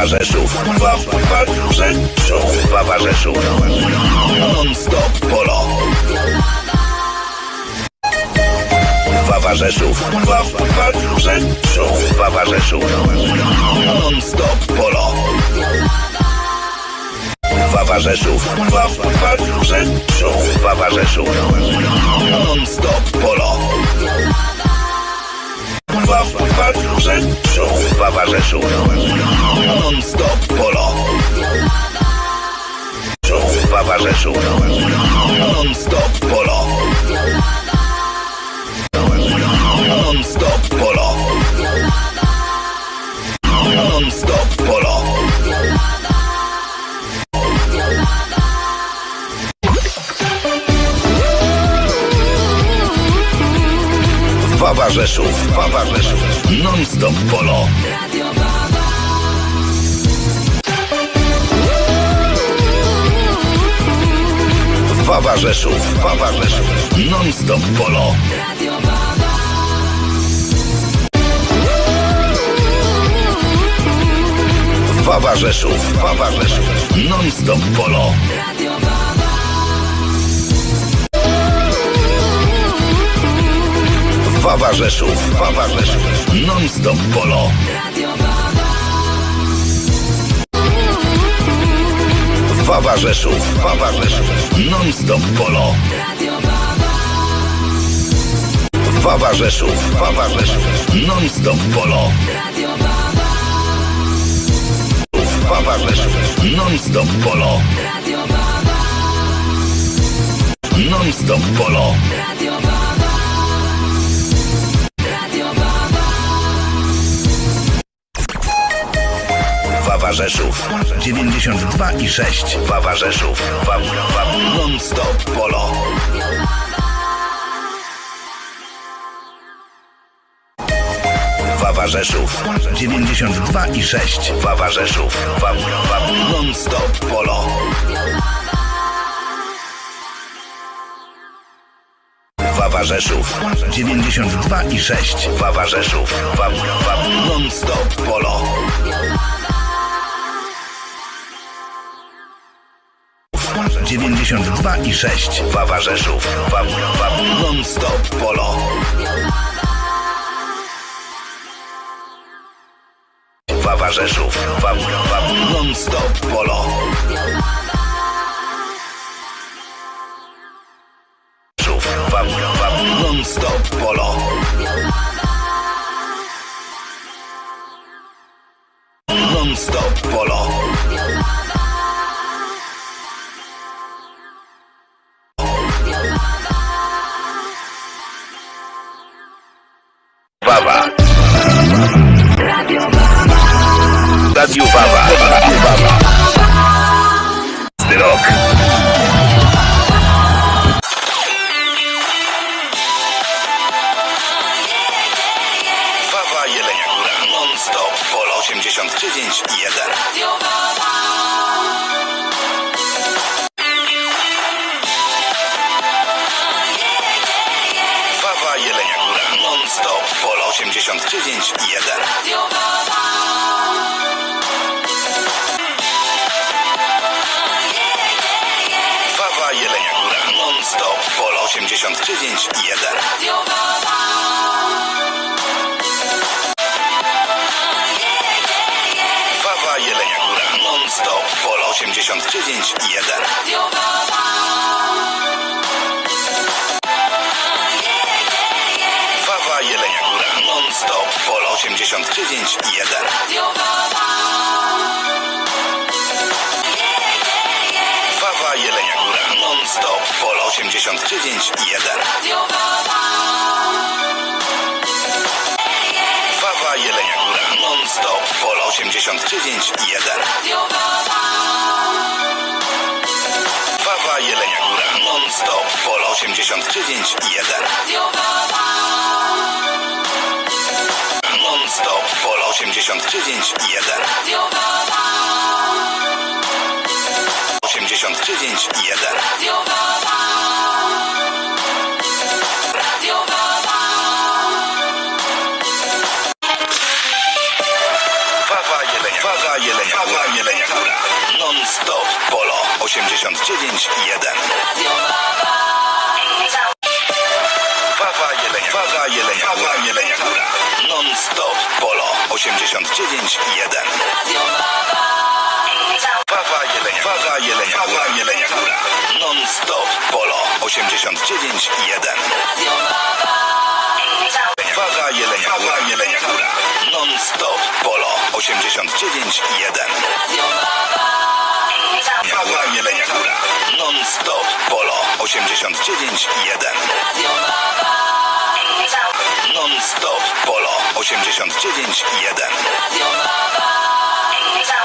Wawa Rzeszów. Wawa Rzeszów. Wawa Rzeszów. Non-stop polo. Wawa Rzeszów. Wawa Rzeszów. Wawa Rzeszów. Non-stop polo. Wawa Rzeszów. Wawa Rzeszów. Wawa Rzeszów. Non-stop polo. Wawa Rzeszów. Wawa Rzeszów. Non-stop polo. Wawa Rzeszów. Non-stop polo. Wawa Rzeszów. Wawa Rzeszów. Non-stop polo. Wawa Rzeszów. Wawa Rzeszów. Non-stop polo. Wawa Rzeszów. Wawa Rzeszów. Non-stop polo. Wawa Rzeszów. Wawa Rzeszów. Non-stop polo. Wawa Rzeszów. Wawa Rzeszów. Non-stop polo. Wawa Rzeszów. Wawa Rzeszów. Non-stop polo. Wawa Rzeszów. Non-stop polo. Non-stop polo. Rzeszów 92 i 6 Wawa Rzeszów. Wawa, Wawa Non-stop polo. Wawa Rzeszów. 92 i 6 Wawa Rzeszów. Wawa, Non-stop polo. Wawa Rzeszów. 92 i 6 Wawa Rzeszów. Wawa Non-stop polo dziewięćdziesiąt dwa i sześć. Wawa Rzeszów. Wawa, Wawa Non-stop polo. Wawa Rzeszów. Wawa, 89 i 1. Wawa Jelenia Góra. Non-stop. Polo 89 i 1. Wawa Jelenia Góra. Non-stop. Polo 89 i 1. Non-stop. Polo 89 i 1. Wawa Jelenia Góra. Non-stop. Polo 89 i 1. Wawa Jelenia Góra. Non-stop. Polo 89 i 1. Wawa Jelenia Góra. Non-stop. Polo 89 i 1. Non-stop. Polo 89 i 1. 89 i 1. Wawa Jelenia. Wawa Jelenia Góra. Non-stop Polo 89 i 1. 89 i 1. Wawa Jelenia, Wawa Jelenia Góra, Jelenia Góra. Non-stop Polo 89 i 1. Wawa Jelenia Góra, Jelenia Góra. Non-stop Polo 89 i 1. Góra, Jelenia Góra. Non-stop Polo 89 i 1. Non-stop Polo 89 i 1.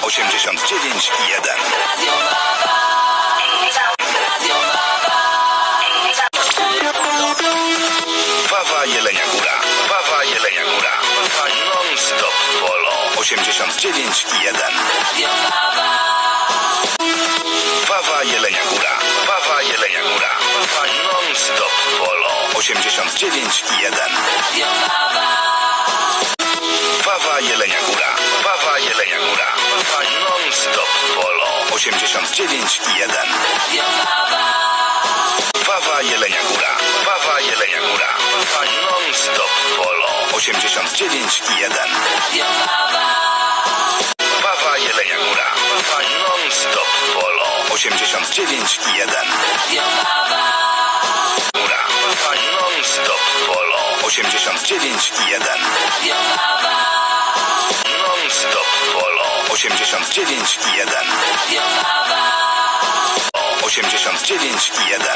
89 i 1. Wawa Jelenia Góra. Wawa Jelenia Góra. Wawa non-stop Polo 89 i 1. 89 i 1. Wawa Jelenia Góra. Wawa Jelenia Góra. Wawa non-stop Polo 89 i 1. Wawa Jelenia Góra. Wawa Jelenia Góra. Wawa non-stop Polo 89 i 1. Wawa Jelenia Góra. Wawa non-stop Polo 89 i 1. 89 i 1. Non-stop Polo 89 i 1. 89 i 1.